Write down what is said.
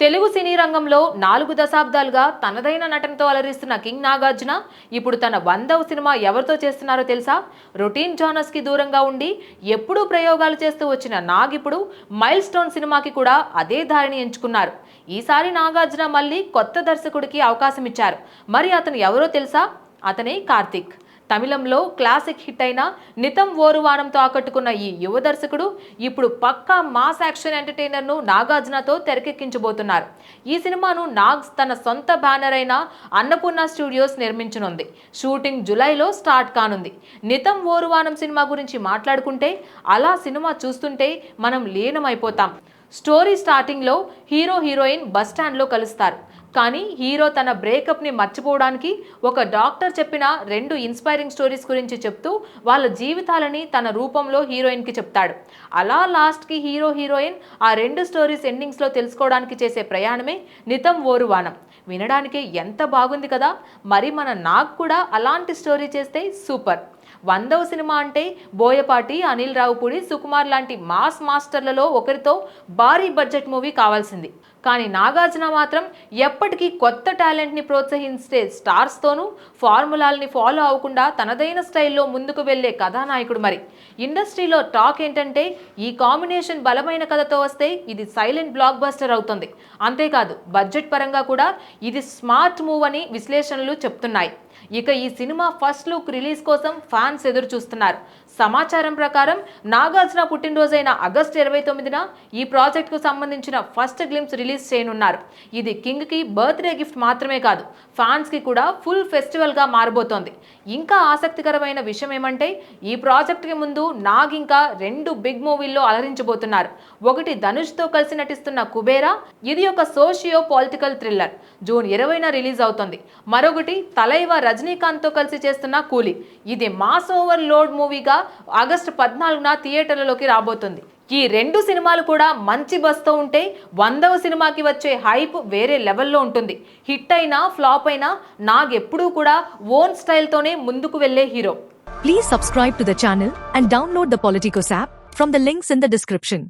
తెలుగు సినీ రంగంలో నాలుగు దశాబ్దాలుగా తనదైన నటనతో అలరిస్తున్న కింగ్ నాగార్జున ఇప్పుడు తన వందవ సినిమా ఎవరితో చేస్తున్నారో తెలుసా? రొటీన్ జానర్స్కి దూరంగా ఉండి ఎప్పుడూ ప్రయోగాలు చేస్తూ వచ్చిన నాగ్ ఇప్పుడు మైల్ స్టోన్ సినిమాకి కూడా అదే దారిని ఎంచుకున్నారు. ఈసారి నాగార్జున మళ్ళీ కొత్త దర్శకుడికి అవకాశం ఇచ్చారు. మరి అతను ఎవరో తెలుసా? అతనే కార్తిక్. తమిళంలో క్లాసిక్ హిట్ అయిన నితం ఓరువానంతో ఆకట్టుకున్న ఈ యువ దర్శకుడు ఇప్పుడు పక్కా మాస్ యాక్షన్ ఎంటర్టైనర్ను నాగార్జునతో తెరకెక్కించబోతున్నారు. ఈ సినిమాను నాగ్స్ తన సొంత బ్యానర్ అయిన అన్నపూర్ణ స్టూడియోస్ నిర్మించనుంది. షూటింగ్ జులైలో స్టార్ట్ కానుంది. నితం ఓరువానం సినిమా గురించి మాట్లాడుకుంటే అలా సినిమా చూస్తుంటే మనం లీనమైపోతాం. స్టోరీ స్టార్టింగ్లో హీరో హీరోయిన్ బస్ స్టాండ్లో కలుస్తారు. కానీ హీరో తన బ్రేకప్ని మర్చిపోవడానికి ఒక డాక్టర్ చెప్పిన రెండు ఇన్స్పైరింగ్ స్టోరీస్ గురించి చెప్తూ వాళ్ళ జీవితాలని తన రూపంలో హీరోయిన్కి చెప్తాడు. అలా లాస్ట్కి హీరో హీరోయిన్ ఆ రెండు స్టోరీస్ ఎండింగ్స్లో తెలుసుకోవడానికి చేసే ప్రయాణమే నితం ఓరువానం వినడానికి ఎంత బాగుంది కదా! మరి మన నాకు కూడా అలాంటి స్టోరీ చేస్తే సూపర్. వందవ సినిమా అంటే బోయపాటి అనిల్ రావుపూడి సుకుమార్ లాంటి మాస్ మాస్టర్లలో ఒకరితో భారీ బడ్జెట్ మూవీ కావాల్సింది. కానీ నాగార్జున మాత్రం ఎప్పటికీ కొత్త టాలెంట్ని ప్రోత్సహించే స్టార్స్తోనూ ఫార్ములాల్ని ఫాలో అవ్వకుండా తనదైన స్టైల్లో ముందుకు వెళ్ళే కథానాయకుడు మరి. ఇండస్ట్రీలో టాక్ ఏంటంటే ఈ కాంబినేషన్ బలమైన కథతో వస్తే ఇది సైలెంట్ బ్లాక్ బస్టర్ అవుతుంది. అంతేకాదు బడ్జెట్ పరంగా కూడా ఇది స్మార్ట్ మూవ్ అని విశ్లేషణలు చెప్తున్నాయి. ఇక ఈ సినిమా ఫస్ట్ లుక్ రిలీజ్ కోసం ఫ్యాన్స్ ఎదురు చూస్తున్నారు సమాచారం ప్రకారం నాగార్జున పుట్టినరోజైన ఆగస్టు ఇరవై తొమ్మిదిన ఈ ప్రాజెక్ట్కు సంబంధించిన ఫస్ట్ గ్లిమ్స్ రిలీజ్ చేయనున్నారు. ఇది కింగ్కి బర్త్డే గిఫ్ట్ మాత్రమే కాదు ఫ్యాన్స్కి కూడా ఫుల్ ఫెస్టివల్గా మారబోతోంది. ఇంకా ఆసక్తికరమైన విషయం ఏమంటే ఈ ప్రాజెక్ట్కి ముందు నాగ్ ఇంకా రెండు బిగ్ మూవీల్లో అలరించబోతున్నారు. ఒకటి ధనుష్తో కలిసి నటిస్తున్న కుబేరా ఇది ఒక సోషియో పొలిటికల్ థ్రిల్లర్. జూన్ ఇరవైన రిలీజ్ అవుతుంది. మరొకటి తలైవ రజనీకాంత్తో కలిసి చేస్తున్న కూలీ. ఇది మాస్ ఓవర్ లోడ్ మూవీగా ఆగస్టు పద్నాలుగున థియేటర్లలోకి రాబోతుంది. ఈ రెండు సినిమాలు కూడా మంచి బస్తో ఉంటే వందవ సినిమాకి వచ్చే హైప్ వేరే లెవెల్లో ఉంటుంది. హిట్ అయినా ఫ్లాప్ అయినా నాగ్ ఎప్పుడూ కూడా ఓన్ స్టైల్తోనే ముందుకు వెళ్ళే hero. Please subscribe to the channel and download the Politicos app from the links in the description